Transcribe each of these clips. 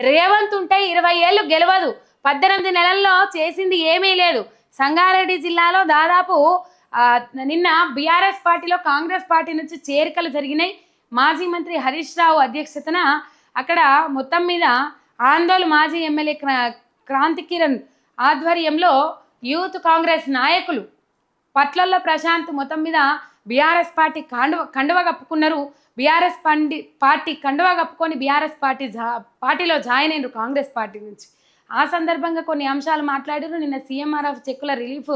రేవంత్ ఉంటే ఇరవై ఏళ్ళు గెలవదు. పద్దెనిమిది నెలల్లో చేసింది ఏమీ లేదు. సంగారెడ్డి జిల్లాలో దాదాపు నిన్న బీఆర్ఎస్ పార్టీలో కాంగ్రెస్ పార్టీ నుంచి చేరికలు జరిగినాయి. మాజీ మంత్రి హరీష్ రావు అధ్యక్షతన అక్కడ మొత్తం మీద ఆందోళన మాజీ ఎమ్మెల్యే క్రా- క్రాంతి కిరణ్ ఆధ్వర్యంలో యూత్ కాంగ్రెస్ నాయకులు పట్లల్లో ప్రశాంత్ మొత్తం మీద బీఆర్ఎస్ పార్టీ కండువ కండువ కప్పుకున్నారు. బీఆర్ఎస్ పండి పార్టీ కండువ కప్పుకొని బీఆర్ఎస్ పార్టీ జా పార్టీలో జాయిన్ అయినారు కాంగ్రెస్ పార్టీ నుంచి. ఆ సందర్భంగా కొన్ని అంశాలు మాట్లాడారు నిన్న సీఎంఆర్ఎఫ్ చెక్కుల రిలీఫ్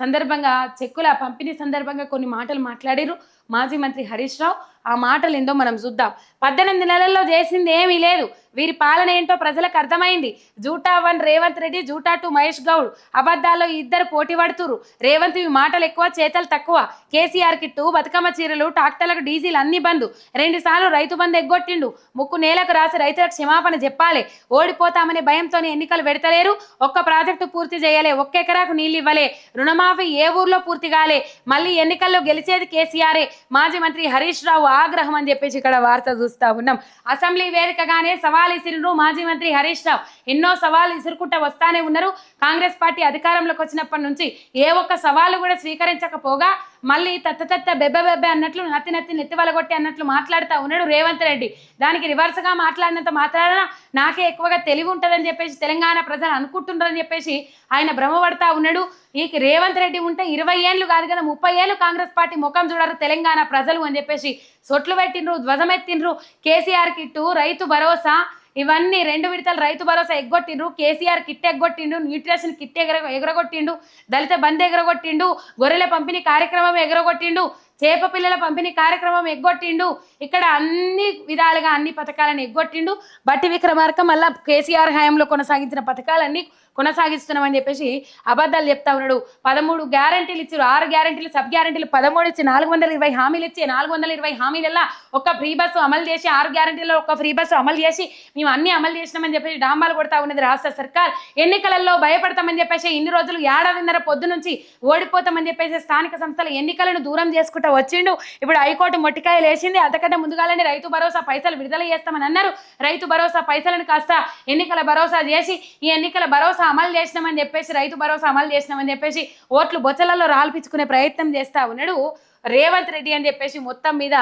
సందర్భంగా చెక్కుల పంపిణీ సందర్భంగా కొన్ని మాటలు మాట్లాడారు మాజీ మంత్రి హరీష్ రావు ఆ మాటలు ఏందో మనం చూద్దాం. పద్దెనిమిది నెలల్లో చేసింది ఏమీ లేదు. వీరి పాలన ఏంటో ప్రజలకు అర్థమైంది. జూటా వన్ రేవంత్ రెడ్డి జూటా టూ మహేష్ గౌడ్ అబద్ధాల్లో ఇద్దరు పోటీ పడుతురు రేవంత్ ఇవి మాటలు ఎక్కువ చేతలు తక్కువ. కేసీఆర్ కిట్టు బతుకమ్మ చీరలు ట్రాక్టర్లకు డీజిల్ అన్ని బంద్. రెండు సార్లు రైతు బంధు ఎగ్గొట్టిండు. ముక్కు నేలకు రాసి రైతులకు క్షమాపణ చెప్పాలి. ఓడిపోతామనే భయంతోనే ఎన్నికలు పెడతలేరు. ఒక్క ప్రాజెక్టు పూర్తి చేయలే. ఒక్క ఎకరాకు నీళ్ళు ఇవ్వలే. రుణం రుణమాఫీ ఏ ఊర్లో పూర్తి కాలే? మళ్ళీ ఎన్నికల్లో గెలిచేది కేసీఆరే. మాజీ మంత్రి హరీష్ రావు ఆగ్రహం అని చెప్పేసి ఇక్కడ వార్త చూస్తా ఉన్నాం. అసెంబ్లీ వేదికగానే సవాల్ ఇసిరిను మాజీ మంత్రి హరీష్ రావు. ఎన్నో సవాలు ఇసురుకుంటా వస్తానే ఉన్నారు. కాంగ్రెస్ పార్టీ అధికారంలోకి వచ్చినప్పటి నుంచి ఏ ఒక్క సవాలు కూడా స్వీకరించకపోగా మళ్ళీ తత్త తత్త బెబ్బె బెబ్బె అన్నట్లు నత్తి నత్తి నెత్తి వలగొట్టి అన్నట్లు మాట్లాడుతూ ఉన్నాడు రేవంత్ రెడ్డి. దానికి రివర్స్గా మాట్లాడినంత మాట్లాడినా నాకే ఎక్కువగా తెలివి ఉంటుందని చెప్పేసి తెలంగాణ ప్రజలు అనుకుంటున్నారని చెప్పేసి ఆయన భ్రమపడతా ఉన్నాడు. ఈ రేవంత్ రెడ్డి ఉంటే ఇరవై ఏళ్ళు కాదు కదా ముప్పై ఏళ్ళు కాంగ్రెస్ పార్టీ ముఖం చూడరు తెలంగాణ ప్రజలు అని చెప్పేసి సొట్లు పెట్టిండ్రు ధ్వజమెత్తిండ్రు. కేసీఆర్ కిట్టు రైతు భరోసా ఇవన్నీ రెండు విడతలు రైతు భరోసా ఎగ్గొట్టిండ్రు కేసీఆర్ కిట్ ఎగ్గొట్టిండు న్యూట్రిషన్ కిట్ ఎగర ఎగరగొట్టిండు దళిత బంద్ ఎగరగొట్టిండు గొర్రెల పంపిణీ కార్యక్రమం ఎగరగొట్టిండు చేప పిల్లల పంపిణీ కార్యక్రమం ఎగ్గొట్టిండు. ఇక్కడ అన్ని విధాలుగా అన్ని పథకాలను ఎగ్గొట్టిండు. బట్టి విక్రమార్క మళ్ళా కేసీఆర్ హయాంలో కొనసాగించిన పథకాలన్నీ కొనసాగిస్తున్నామని చెప్పేసి అబద్ధాలు చెప్తా ఉన్నాడు. పదమూడు గ్యారంటీలు ఇచ్చారు. ఆరు గ్యారంటీలు సబ్ గ్యారంటీలు పదమూడు ఇచ్చి నాలుగు వందల ఇరవై హామీలు ఇచ్చి నాలుగు వందల ఇరవై హామీలల్లా ఒక ఫ్రీ బస్సు అమలు చేసి ఆరు గ్యారంటీలో ఒక ఫ్రీ బస్సు అమలు చేసి మేము అన్ని అమలు చేసినామని చెప్పేసి డాంబాలు కొడతా ఉన్నది రాష్ట్ర సర్కార్. ఎన్నికలలో భయపడతామని చెప్పేసి ఇన్ని రోజులు ఏడాదిన్నర పొద్దు నుంచి ఓడిపోతామని చెప్పేసి స్థానిక సంస్థల ఎన్నికలను దూరం చేసుకుంటాం వచ్చిండు. ఇప్పుడు హైకోర్టు మొట్టికాయలు వేసింది. అంతకంటే ముందుగానే రైతు భరోసా పైసలు విడుదల చేస్తామని అన్నారు. రైతు భరోసా పైసలను కాస్త ఎన్నికల భరోసా చేసి ఈ ఎన్నికల భరోసా అమలు చేసినామని చెప్పేసి రైతు భరోసా అమలు చేసినామని చెప్పేసి ఓట్లు బొచ్చలలో రాల్పించుకునే ప్రయత్నం చేస్తా ఉన్నాడు. రేవంత్ రెడ్డి అని చెప్పేసి మొత్తం మీద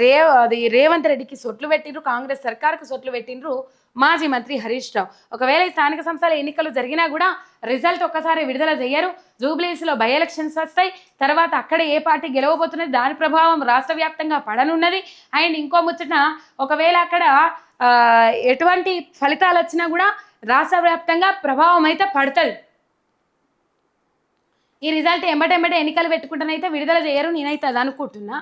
రే అది రేవంత్ రెడ్డికి సొట్లు పెట్టిండ్రు కాంగ్రెస్ సర్కార్కు సొట్లు పెట్టిండ్రు మాజీ మంత్రి హరీష్ రావు. ఒకవేళ ఈ స్థానిక సంస్థల ఎన్నికలు జరిగినా కూడా రిజల్ట్ ఒక్కసారి విడుదల చేయరు. జూబ్లీస్లో బై ఎలక్షన్స్ వస్తాయి. తర్వాత అక్కడ ఏ పార్టీ గెలవబోతున్నది దాని ప్రభావం రాష్ట్ర వ్యాప్తంగా పడనున్నది. అండ్ ఇంకో ముచ్చట ఒకవేళ అక్కడ ఎటువంటి ఫలితాలు వచ్చినా కూడా రాష్ట్ర వ్యాప్తంగా ప్రభావం అయితే పడుతుంది. ఈ రిజల్ట్ ఎంబటెంబటే ఎన్నికలు పెట్టుకుంటానైతే విడుదల చేయరు నేనైతే అది అనుకుంటున్నా.